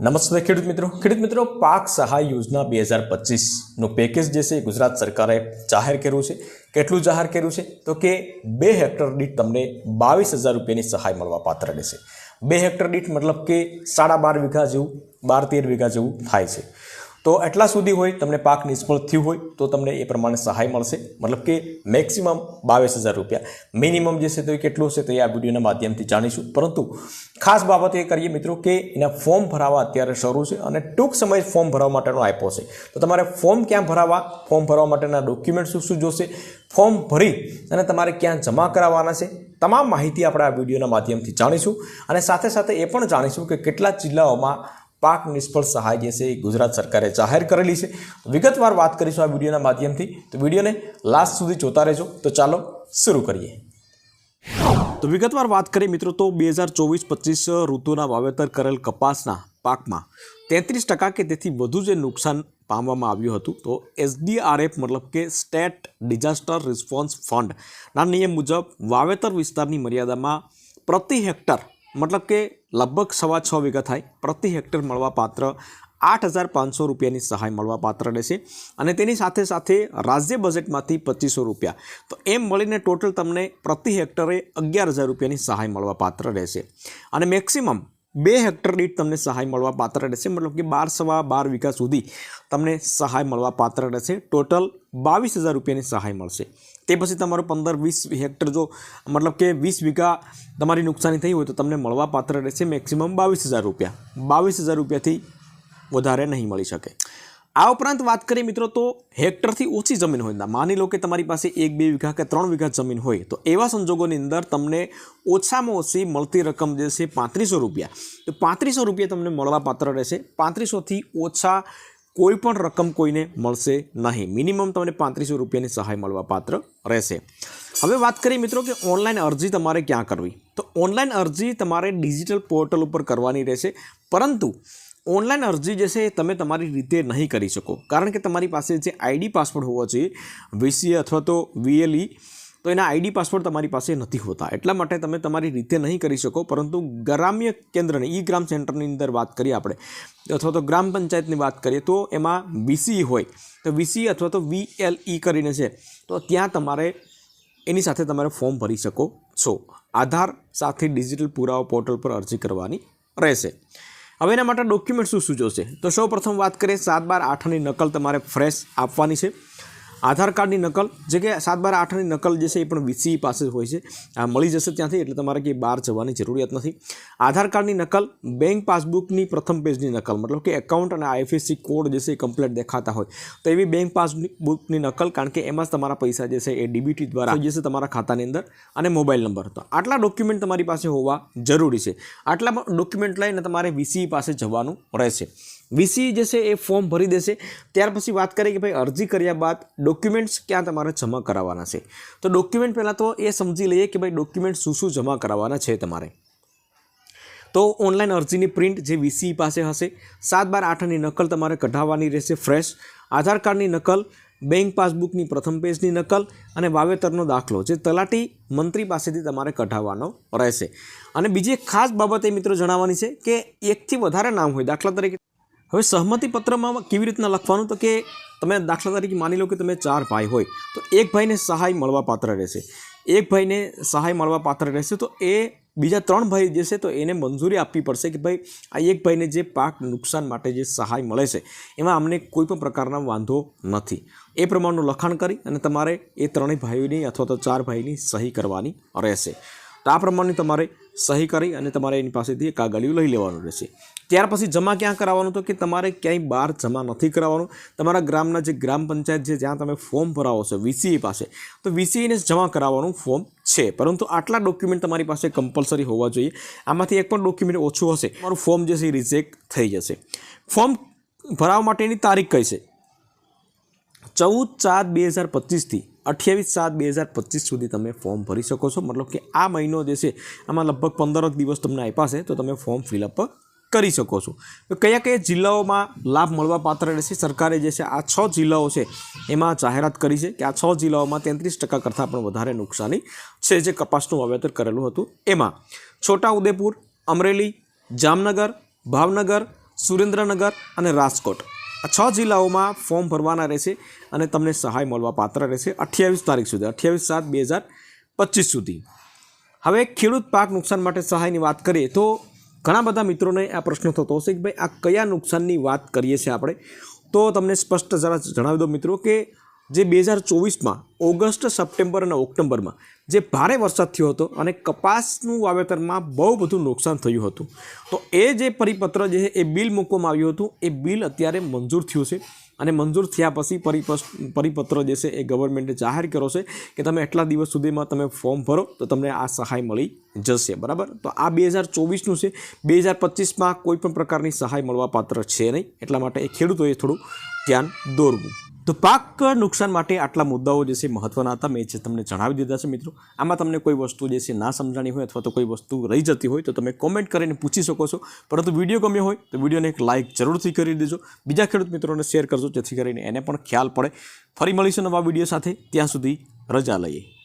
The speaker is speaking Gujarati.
નમસ્તે ખેડૂત મિત્રો. ખેડૂત મિત્રો, પાક સહાય યોજના બે હજાર પચીસનું પેકેજ જે છે એ ગુજરાત સરકારે જાહેર કર્યું છે. કેટલું જાહેર કર્યું છે? તો કે બે હેક્ટર દીઠ તમને બાવીસ હજાર રૂપિયાની સહાય મળવા પાત્ર રહેશે. બે હેક્ટર દીઠ મતલબ કે સાડા બાર વીઘા જેવું, બાર તેર વીઘા જેવું થાય છે. તો એટલા સુધી હોય, તમને પાક નિષ્ફળ થયું હોય, તો તમને એ પ્રમાણે સહાય મળશે. મતલબ કે મેક્સિમમ બાવીસ હજાર રૂપિયા. મિનિમમ જે છે તો એ કેટલું હશે, તો એ આ વિડીયોના માધ્યમથી જાણીશું. પરંતુ ખાસ બાબત એ કરીએ મિત્રો કે એના ફોર્મ ભરાવા અત્યારે શરૂ છે અને ટૂંક સમય ફોર્મ ભરવા માટેનો આપ્યો છે. તો તમારે ફોર્મ ક્યાં ભરાવા? ફોર્મ ભરવા માટેના ડોક્યુમેન્ટ શું શું જોશે? ફોર્મ ભરી અને તમારે ક્યાં જમા કરાવવાના છે? તમામ માહિતી આપણે આ વિડીયોના માધ્યમથી જાણીશું. અને સાથે સાથે એ પણ જાણીશું કે કેટલા જિલ્લાઓમાં પાક નિષ્ફળ સહાય જે છે એ ગુજરાત સરકારે જાહેર કરેલી છે. વિગતવાર વાત કરીશું આ વિડીયોના માધ્યમથી. તો વિડીયોને લાસ્ટ સુધી જોતા રહેજો. તો ચાલો શરૂ કરીએ. તો વિગતવાર વાત કરીએ મિત્રો તો બે હજાર ચોવીસ પચીસ ઋતુના વાવેતર કરેલ કપાસના પાકમાં તેત્રીસ ટકા કે તેથી વધુ જે નુકસાન પામવામાં આવ્યું હતું. તો એસડીઆરએફ મતલબ કે સ્ટેટ ડિઝાસ્ટર રિસ્પોન્સ ફંડના નિયમ મુજબ વાવેતર વિસ્તારની મર્યાદામાં પ્રતિ હેક્ટર મતલબ કે લગભગ સવા છ વીઘા થાય. પ્રતિ હેક્ટર મળવા પાત્ર આઠ હજાર પાંચસો રૂપિયાની સહાય મળવા પાત્ર રહેશે. અને તેની સાથે સાથે રાજ્ય બજેટમાંથી પચીસો રૂપિયા. તો એમ મળીને ટોટલ તમને પ્રતિ હેક્ટરે અગિયાર હજાર રૂપિયાની સહાય મળવા પાત્ર રહેશે. અને મેક્સિમમ બે હેક્ટર દીઠ તમને સહાય મળવા પાત્ર રહેશે. મતલબ કે બાર સવા બાર વીઘા સુધી તમને સહાય મળવા પાત્ર રહેશે. ટોટલ બાવીસ હજાર રૂપિયાની સહાય મળશે. તે પછી તમારો પંદર વીસ હેક્ટર જો મતલબ કે વીસ વીઘા તમારી નુકસાની થઈ હોય તો તમને મળવા પાત્ર રહેશે. મેક્સિમમ બાવીસ હજાર રૂપિયા. બાવીસ હજાર રૂપિયાથી વધારે નહીં મળી શકે. આ ઉપરાંત વાત કરીએ મિત્રો તો હેક્ટરથી ઓછી જમીન હોય. માની લો કે તમારી પાસે એક, બે વીઘા કે ત્રણ વીઘા જમીન હોય, તો એવા સંજોગોની અંદર તમને ઓછામાં ઓછી મળતી રકમ જે છે પાંત્રીસો રૂપિયા. તો પાંત્રીસો રૂપિયા તમને મળવા પાત્ર રહેશે. પાંત્રીસોથી ઓછા કોઈ પણ રકમ કોઈને મળશે નહીં. મિનિમમ તમને પાંત્રીસો રૂપિયાની સહાય મળવા પાત્ર રહેશે. હવે વાત કરીએ મિત્રો કે ઓનલાઈન અરજી તમારે ક્યાં કરવી? તો ઓનલાઈન અરજી તમારે ડિજિટલ પોર્ટલ ઉપર કરવાની રહેશે. પરંતુ ઓનલાઈન અરજી જે છે એ તમે તમારી રીતે નહીં કરી શકો. કારણ કે તમારી પાસે જે આઈડી પાસવર્ડ હોવો જોઈએ, વીસીએ અથવા તો વીએલઈ, તો એના આઈડી પાસવર્ડ તમારી પાસે નથી હોતા. એટલા માટે તમે તમારી રીતે નહીં કરી શકો, પરંતુ ગ્રામ્ય કેન્દ્રની, ઈ ગ્રામ સેન્ટરની અંદર વાત કરીએ આપણે, અથવા તો ગ્રામ પંચાયતની વાત કરીએ, તો એમાં વીસી હોય, તો વીસી અથવા તો વીએલઈ કરીને છે, તો ત્યાં તમારે એની સાથે તમારે ફોર્મ ભરી શકો છો. આધાર સાથે ડિજિટલ પુરાવા પોર્ટલ પર અરજી કરવાની રહેશે. હવે એના માટે ડોક્યુમેન્ટ શું શું જોશે? તો સૌ પ્રથમ વાત કરીએ, સાત બાર આઠની નકલ તમારે ફ્રેશ આપવાની છે. આધાર કાર્ડની નકલ, જે કે સાત બાર આઠની નકલ જે છે એ પણ વીસી પાસે હોય છે. આ મળી જશે ત્યાંથી એટલે તમારે કંઈ બહાર જવાની જરૂરિયાત નથી. આધાર કાર્ડની નકલ, બેંક પાસબુકની પ્રથમ પેજની નકલ, મતલબ કે એકાઉન્ટ અને આઈએફએસસી કોડ જે છે એ કમ્પ્લેટ દેખાતા હોય. તો એવી બેંક પાસબુકની નકલ, કારણ કે એમાં જ તમારા પૈસા જે છે એ ડીબીટી દ્વારા જે જશે તમારા ખાતાની અંદર અને મોબાઈલ નંબર તો આટલા ડોક્યુમેન્ટ તમારી પાસે હોવા જરૂરી છે. આટલા ડોક્યુમેન્ટ લઈને તમારે વીસી પાસે જવાનું રહેશે. વીસી જે છે એ ફોર્મ ભરી દેશે. ત્યાર પછી વાત કરીએ કે ભાઈ અરજી કર્યા બાદ ડોક્યુમેન્ટ્સ ક્યાં તમારે જમા કરાવવાના છે? તો ડોક્યુમેન્ટ પહેલાં તો એ સમજી લઈએ કે ભાઈ ડોક્યુમેન્ટ શું શું જમા કરાવવાના છે તમારે. તો ઓનલાઈન અરજીની પ્રિન્ટ જે વીસી પાસે હશે, સાત બાર આઠની નકલ તમારે કઢાવવાની રહેશે ફ્રેશ, આધાર કાર્ડની નકલ, બેંક પાસબુકની પ્રથમ પેજની નકલ અને વાવેતરનો દાખલો જે તલાટી મંત્રી પાસેથી તમારે કઢાવવાનો રહેશે. અને બીજી એક ખાસ બાબત એ મિત્રો જણાવવાની છે કે એકથી વધારે નામ હોય, દાખલા તરીકે હવે સહમતિ પત્રમાં કેવી રીતના લખવાનું? તો કે તમે દાખલા તરીકે માની લો કે તમે ચાર ભાઈ હોય, તો એક ભાઈને સહાય મળવા પાત્ર રહેશે. એક ભાઈને સહાય મળવા પાત્ર રહેશે, તો એ બીજા ત્રણ ભાઈ જે છે, તો એને મંજૂરી આપવી પડશે કે ભાઈ, આ એક ભાઈને જે પાક નુકસાન માટે જે સહાય મળે છે, એમાં અમને કોઈ પણ પ્રકારના વાંધો નથી. એ પ્રમાણનું લખાણ કરી અને તમારે એ ત્રણેય ભાઈઓની અથવા તો ચાર ભાઈની સહી કરવાની રહેશે. તો આ પ્રમાણની તમારે સહી કરી અને તમારે એની પાસેથી કાગળિયું લઈ લેવાનું રહેશે. ત્યાર પછી જમા ક્યાં કરાવવાનું? તો કે તમારે ક્યાંય બહાર જમા નથી કરાવવાનું. તમારા ગ્રામના જે ગ્રામ પંચાયત છે, જ્યાં તમે ફોર્મ ભરાવો છો વીસીઈ પાસે, તો વીસીઈને જમા કરાવવાનું ફોર્મ છે. પરંતુ આટલા ડોક્યુમેન્ટ તમારી પાસે કમ્પલસરી હોવા જોઈએ. આમાંથી એક પણ ડોક્યુમેન્ટ ઓછું હશે. તમારું ફોર્મ જે છે એ રિજેક્ટ થઈ જશે. ફોર્મ ભરાવવા માટેની તારીખ કઈ છે? ચૌદ ચાર બે હજાર પચીસથી અઠ્યાવીસ સાત બે હજાર પચીસ સુધી તમે ફોર્મ ભરી શકો છો. મતલબ કે આ મહિનો જે છે, આમાં લગભગ પંદર દિવસ તમને આપ્યા છે, તો તમે ફોર્મ ફિલઅપ કરી શકો છો. તો કયા કયા જિલ્લાઓમાં લાભ મળવા પાત્ર રહેશે? સરકારે જે છે, આ છ જિલ્લાઓ છે, એમાં જાહેરાત કરી છે કે આ છ જિલ્લાઓમાં તેત્રીસ ટકા કરતાં પણ વધારે નુકસાની છે, જે કપાસનું વાવેતર કરેલું હતું. એમાં છોટા ઉદેપુર અમરેલી, જામનગર, ભાવનગર, સુરેન્દ્રનગર અને રાજકોટ. આ છ જિલ્લાઓમાં ફોર્મ ભરવાના રહેશે અને તમને સહાય મળવા પાત્ર રહેશે અઠ્યાવીસ તારીખ સુધી, અઠ્યાવીસ સાત બે હજાર પચીસ સુધી. હવે ખેડૂત પાક નુકસાન માટે સહાયની વાત કરીએ તો ઘણા બધા મિત્રોને આ પ્રશ્ન થતો હશે કે ભાઈ આ કયા નુકસાનની વાત કરીએ છીએ આપણે? તો તમને સ્પષ્ટ જરા જણાવી દો મિત્રો કે જે બે હજાર ચોવીસમાં, ઓગસ્ટ, સપ્ટેમ્બર અને ઓક્ટોબરમાં જે ભારે વરસાદ થયો હતો અને કપાસનું વાવેતરમાં બહુ બધું નુકસાન થયું હતું. તો એ જે પરિપત્ર જે છે એ બિલ મૂકવામાં આવ્યું હતું, એ બિલ અત્યારે મંજૂર થયું છે અને મંજૂર થયા પછી પરિપત્ર જે છે એ ગવર્મેન્ટે જાહેર કર્યો છે કે તમે એટલા દિવસ સુધીમાં તમે ફોર્મ ભરો તો તમને આ સહાય મળી જશે, બરાબર? તો આ બે હજાર ચોવીસનું છે. બે હજાર પચીસમાં કોઈપણ પ્રકારની સહાય મળવા પાત્ર છે નહીં. એટલા માટે એ ખેડૂતોએ થોડું ધ્યાન દોરવું. તો પાક નુકસાન માટે આટલા મુદ્દાઓ જે છે મહત્ત્વના હતા. મેં જે તમને જણાવી દીધા છે મિત્રો. આમાં તમને કોઈ વસ્તુ જે છે ના સમજાણી હોય અથવા તો કોઈ વસ્તુ રહી જતી હોય તો તમે કોમેન્ટ કરીને પૂછી શકો છો. પરંતુ વીડિયો ગમ્યો હોય તો વિડીયોને એક લાઇક જરૂરથી કરી દેજો. બીજા ખેડૂત મિત્રોને શેર કરજો જેથી કરીને એને પણ ખ્યાલ પડે. ફરી મળીશું નવા વીડિયો સાથે. ત્યાં સુધી રજા લઈએ.